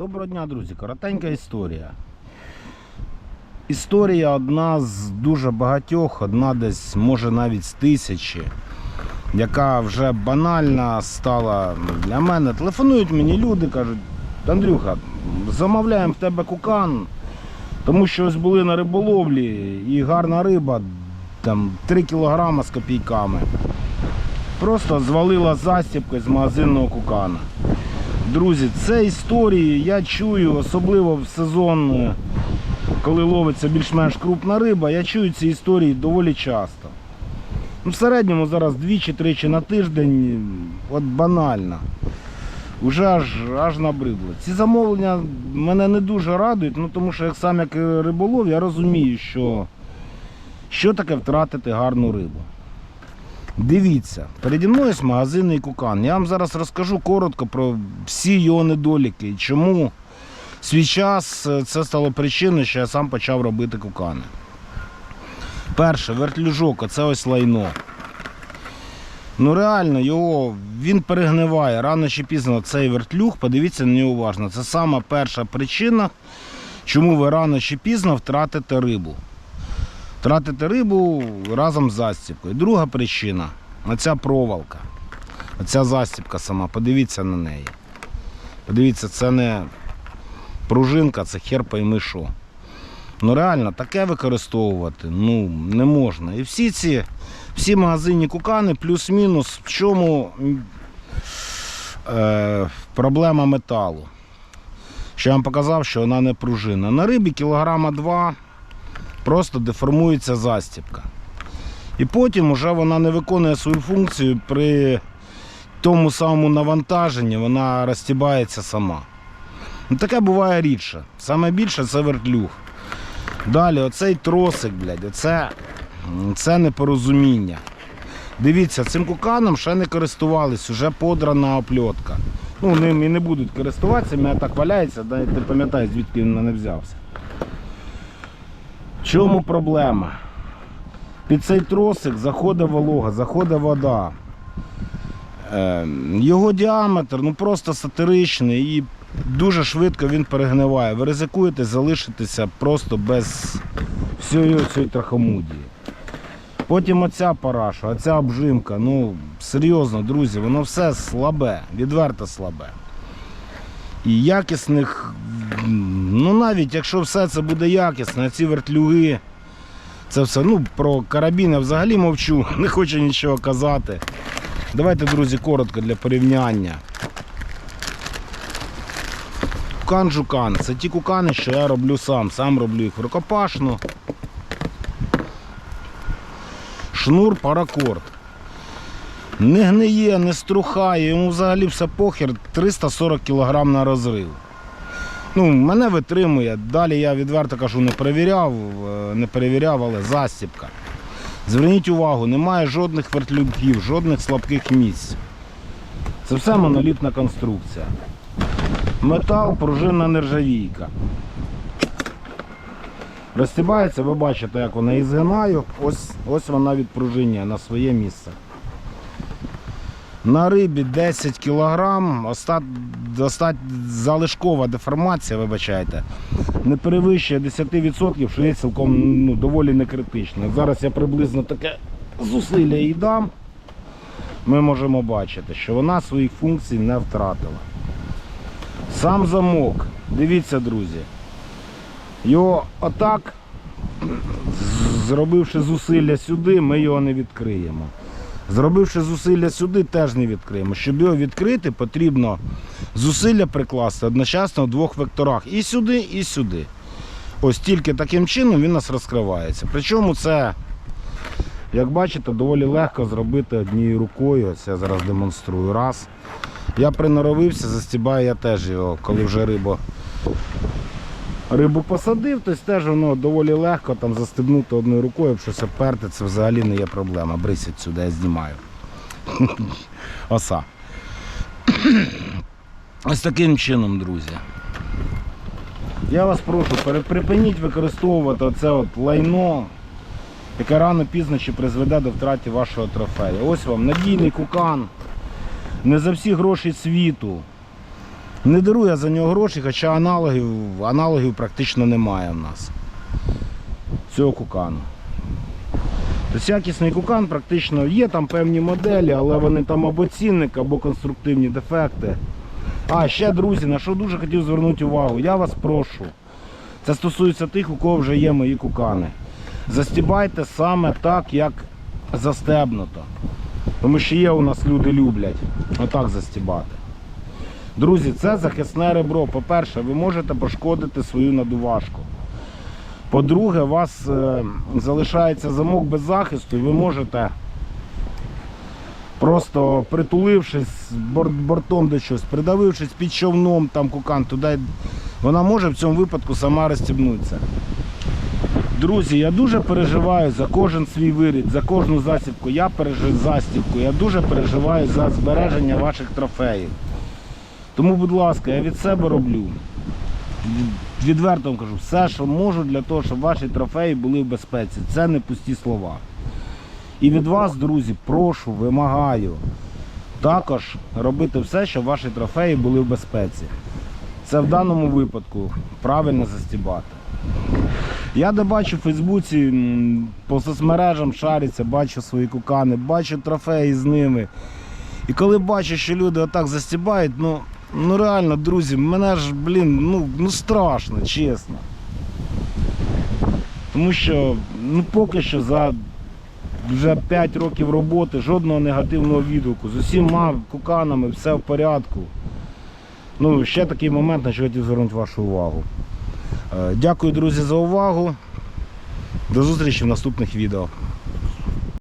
Доброго дня, друзі. Коротенька історія. Історія одна з дуже багатьох, одна десь, може навіть з тисячі, яка вже банальна стала для мене. Телефонують мені люди, кажуть, Андрюха, замовляємо в тебе кукан, тому що ось були на риболовлі і гарна риба, там 3 кілограма з копійками. Просто звалила застібки з магазинного кукана. Друзі, це історії я чую, особливо в сезон, е, коли ловиться більш-менш крупна риба, я чую ці історії доволі часто. Ну, в середньому зараз двічі-тричі на тиждень, от банально. Уже аж, аж набридло. Ці замовлення мене не дуже радують, ну тому що як сам як риболов, я розумію, що, що таке втратити гарну рибу. Дивіться, переді мною є магазинний кукан. Я вам зараз розкажу коротко про всі його недоліки і чому свій час е, це стало причиною, що я сам почав робити кукани. Перше, вертлюжок, оце ось лайно. Ну реально, його він перегниває. Рано чи пізно цей вертлюг, подивіться на нього уважно. Це сама перша причина, чому ви рано чи пізно втратите рибу. Тратити рибу разом з застіпкою. Друга причина оця проволока. Оця застіпка сама, подивіться на неї. Подивіться, це не пружинка, це хер пойми що. Ну реально, таке використовувати ну, не можна. І всі ці всі магазинні кукани плюс-мінус, в чому е, проблема металу. Що я вам показав, що вона не пружина. На рибі кілограма два просто деформується застібка. І потім вже вона не виконує свою функцію при тому самому навантаженні, вона розтібається сама. Ну, таке буває рідше. Саме більше це вертлюг. Далі, оцей тросик, блядь, оце, це непорозуміння. Дивіться, цим куканом ще не користувались, вже подрана опльотка. Ну, ним і не будуть користуватися, мене так валяється, да, ти пам'ятаєш, звідки він мене взявся. Чому проблема? Під цей тросик заходить волога, заходить вода. Е, Його діаметр ну, просто сатиричний і дуже швидко він перегниває. Ви ризикуєте залишитися просто без всієї цієї трахомудії. Потім оця параша, оця обжимка. Ну, серйозно, друзі, воно все слабе, відверто слабе. І якісних, ну навіть якщо все це буде якісне, ці вертлюги, це все, ну про карабін я взагалі мовчу, не хочу нічого казати. Давайте, друзі, коротко для порівняння. Кукан жукан. Це ті кукани, що я роблю сам. Сам роблю їх рукопашно. Шнур паракорд. Не гниє, не струхає, йому взагалі все похер 340 кг на розрив. Ну, мене витримує. Далі я відверто кажу, не перевіряв, е, не перевіряв, але застіпка. Зверніть увагу, немає жодних вертлюгів, жодних слабких місць. Це все монолітна конструкція. Метал, пружинна нержавійка. Розстібається, ви бачите, як вона і згинаю. Ось, ось вона відпружинює на своє місце. На рибі 10 кг, остат, остат, залишкова деформація, вибачайте, не перевищує 10%, що є цілком ну, доволі не критично. Зараз я приблизно таке зусилля їй дам. Ми можемо бачити, що вона своїх функцій не втратила. Сам замок, дивіться, друзі, його отак, зробивши зусилля сюди, ми його не відкриємо. Зробивши зусилля сюди, теж не відкриємо. Щоб його відкрити, потрібно зусилля прикласти одночасно в двох векторах. І сюди, і сюди. Ось тільки таким чином він у нас розкривається. Причому це, як бачите, доволі легко зробити однією рукою. Ось я зараз демонструю. Раз. Я приноровився, застібаю я теж його, коли вже рибу, рибу посадив, то теж воно доволі легко там застебнути одною рукою, щось оперти, це взагалі не є проблема. Брись сюди, я знімаю. Оса. Ось таким чином, друзі. Я вас прошу, припиніть використовувати оце от лайно, яке рано пізно чи призведе до втрати вашого трофею. Ось вам надійний кукан. Не за всі гроші світу. Не дарую я за нього гроші, хоча аналогів, аналогів практично немає в нас. Цього кукану. Тобто якісний кукан практично є там певні моделі, але вони там або цінник, або конструктивні дефекти. А, ще, друзі, на що дуже хотів звернути увагу, я вас прошу. Це стосується тих, у кого вже є мої кукани. Застібайте саме так, як застебнуто. Тому що є у нас люди люблять отак застібати. Друзі, це захисне ребро. По-перше, ви можете пошкодити свою надувашку. По-друге, у вас е, залишається замок без захисту, і ви можете, просто притулившись борт, бортом до чогось, придавившись під човном, там кукан, туди, вона може в цьому випадку сама розстібнутися. Друзі, я дуже переживаю за кожен свій вирід, за кожну засібку. Я пережив застібку, я дуже переживаю за збереження ваших трофеїв. Тому, будь ласка, я від себе роблю. Відверто вам кажу, все, що можу для того, щоб ваші трофеї були в безпеці. Це не пусті слова. І від вас, друзі, прошу, вимагаю також робити все, щоб ваші трофеї були в безпеці. Це в даному випадку правильно застібати. Я де бачу в Фейсбуці, по соцмережам шаряться, бачу свої кукани, бачу трофеї з ними. І коли бачу, що люди отак застібають, ну, ну реально, друзі, мене ж, блін, ну, ну страшно, чесно. Тому що ну, поки що за вже 5 років роботи жодного негативного відгуку. З усіма куканами все в порядку. Ну, ще такий момент, на що хотів звернути вашу увагу. Е, Дякую, друзі, за увагу. До зустрічі в наступних відео.